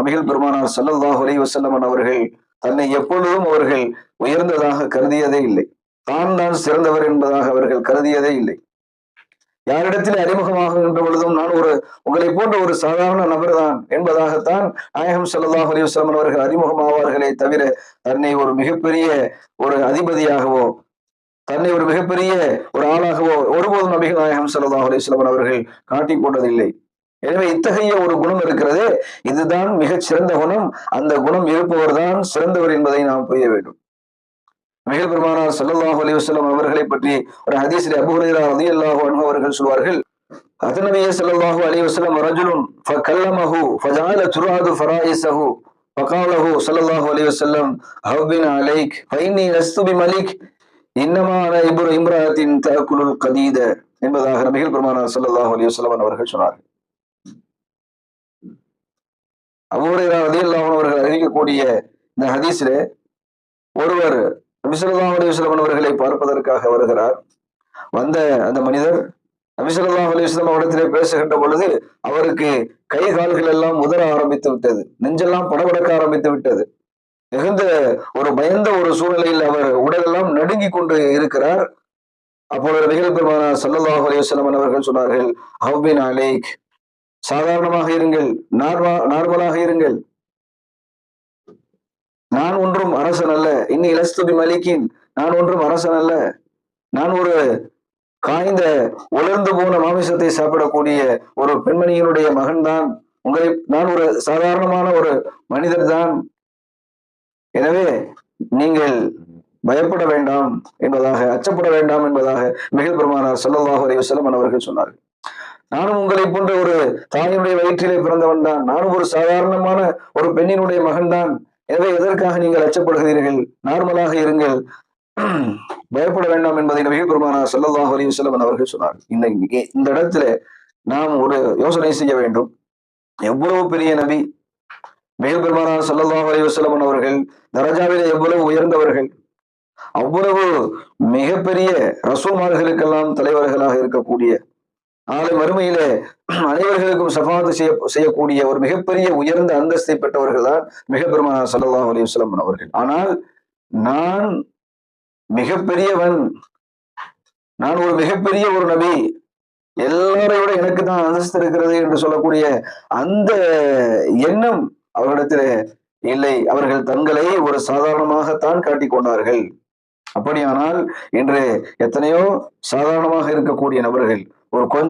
நபிகள் பெருமானார் ஸல்லல்லாஹு அலி வசல்லமன் அவர்கள் தன்னை எப்பொழுதும் அவர்கள் உயர்ந்ததாக கருதியதே இல்லை. தான் தான் சிறந்தவர் என்பதாக அவர்கள் கருதியதே இல்லை. யாரிடத்தில் அறிமுகமாகின்ற பொழுதும் நான் ஒரு உங்களை போன்ற ஒரு சாதாரண நபர் தான் என்பதாகத்தான் நாயகம் ஸல்லல்லாஹு அலைஹி அவர்கள் அறிமுகமாவார்களே தவிர தன்னை ஒரு மிகப்பெரிய ஒரு அதிபதியாகவோ தன்னை ஒரு மிகப்பெரிய ஒரு ஆளாகவோ ஒருபோதும் நபிகள் நாயகம் செல்லதாக அலைஹி அவர்கள் காட்டிக் கொண்டதில்லை. எனவே இத்தகைய ஒரு குணம் இருக்கிறது. இதுதான் மிகச் சிறந்த குணம். அந்த குணம் இருப்பவர் தான் சிறந்தவர் என்பதை நாம் புரிய வேண்டும். மிக பெருமானார் சல்லாஹ் அலி வஸ்லாம் அவர்களை பற்றி ஒரு ஹதீஸ்ல அபுஹரா அலி அல்லாஹ் அவர்கள் சொல்வார்கள் அதனவிய சல்லாஹு அலி வஸ்லாம் ரஜுலும் ஃபகல்லமஹு ஃபஜால துராது ஃபராயிசஹு பகாலஹு சல்லாஹு அலி வஸ்லம் ஹவ்பின் அலைக் ஃபைனி அஸ்துபி மலிக் இன்னமான இப்ரு இம்ராத்தின் தகுலுல் கதீத என்பதாக நபிகள் பெருமானார் சல்லாஹு அலி வஸ்லாம் அவர்கள் சொன்னார்கள். அபூஹுரைரா ரலியல்லாஹு அவர்கள் அறிவிக்கக்கூடிய இந்த ஹதீஸிலே ஒருவர் நபி ஸல்லல்லாஹு அவர்களை பார்ப்பதற்காக வருகிறார். வந்த அந்த மனிதர் நபி ஸல்லல்லாஹு அவரிடத்திலே பேசுகின்ற பொழுது அவருக்கு கை கால்கள் எல்லாம் உதற ஆரம்பித்து விட்டது. நெஞ்செல்லாம் படபடக்க ஆரம்பித்து விட்டது. மிகுந்த ஒரு பயந்த ஒரு சூழ்நிலையில் அவர் உடலெல்லாம் நடுங்கி கொண்டு இருக்கிறார். அப்பொழுது நிகழ்பெருமான பெருமானார் ஸல்லல்லாஹு அவர்கள் சொன்னார்கள் ஹவ்பின் அலேக். சாதாரணமாக இருங்கள். நார்மா நார்மலாக இருங்கள். நான் ஒன்றும் அரசன் அல்ல. இன்னி இலஸ்துபி மலிக்கின் நான் ஒன்றும் அரசன் அல்ல. நான் ஒரு காய்ந்த உலர்ந்து போன மாமிசத்தை சாப்பிடக்கூடிய ஒரு பெண்மணியினுடைய மகன்தான். உங்களை நான் ஒரு சாதாரணமான ஒரு மனிதர் தான் எனவே நீங்கள் பயப்பட வேண்டாம் என்பதாக அச்சப்பட வேண்டாம் என்பதாக மிகல் பெருமானார் ஸல்லல்லாஹு அலைஹி அவர்கள் சொன்னார்கள். நானும் உங்களை போன்ற ஒரு தாயினுடைய வயிற்றிலே பிறந்தவன் தான். நானும் ஒரு சாதாரணமான ஒரு பெண்ணினுடைய மகன்தான். எனவே எதற்காக நீங்கள் அச்சப்படுகிறீர்கள்? நார்மலாக இருங்கள். பயப்பட வேண்டாம் என்பதை நபிகள் பெருமானா ஸல்லல்லாஹு அலைஹி வஸல்லம் அவர்கள் சொன்னார். இந்த இந்த இடத்துல நாம் ஒரு யோசனை செய்ய வேண்டும். எவ்வளவு பெரிய நபி? மிக பெருமானா ஸல்லல்லாஹு அலைஹி வஸல்லம் அவர்கள் தரஜாவிலே எவ்வளவு உயர்ந்தவர்கள்? அவ்வளவு மிகப்பெரிய ரசூமார்களுக்கெல்லாம் தலைவர்களாக இருக்கக்கூடிய நாளை வறுமையிலே அனைவர்களுக்கும் சஃபாத்து செய்ய செய்யக்கூடிய ஒரு மிகப்பெரிய உயர்ந்த அந்தஸ்தை பெற்றவர்கள் தான் மிக பெருமானார் அலி வஸ்லம் அவர்கள். ஆனால் நான் மிகப்பெரியவன் நான் ஒரு மிகப்பெரிய ஒரு நபி எல்லாரை விட எனக்கு தான் அந்தஸ்து இருக்கிறது என்று சொல்லக்கூடிய அந்த எண்ணம் அவர்களிடத்தில் இல்லை. அவர்கள் தங்களை ஒரு சாதாரணமாகத்தான் காட்டிக் கொண்டார்கள். அப்படியானால் இன்று எத்தனையோ சாதாரணமாக இருக்கக்கூடிய நபர்கள் ஒரு கொஞ்சம்